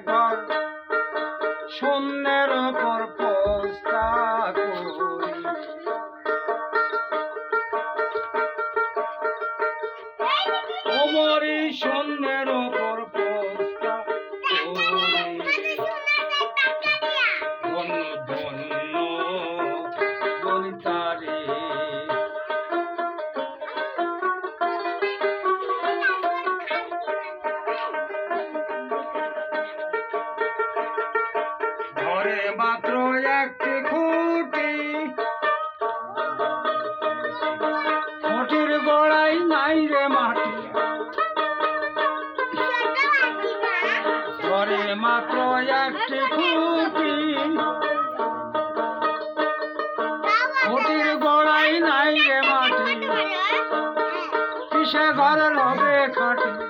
ঘর শূন্যের ওপর করি শূন্যের ওপর পোস্তা ধন্য ধন্য মাত্র একটি খুঁটি। খুঁটির গোড়ায় নাই রে মাটি। ঘরে মাত্র একটি খুঁটি। খুঁটির গোড়ায় নাই রে মাটি। কিসে ঘর লবে খাটি?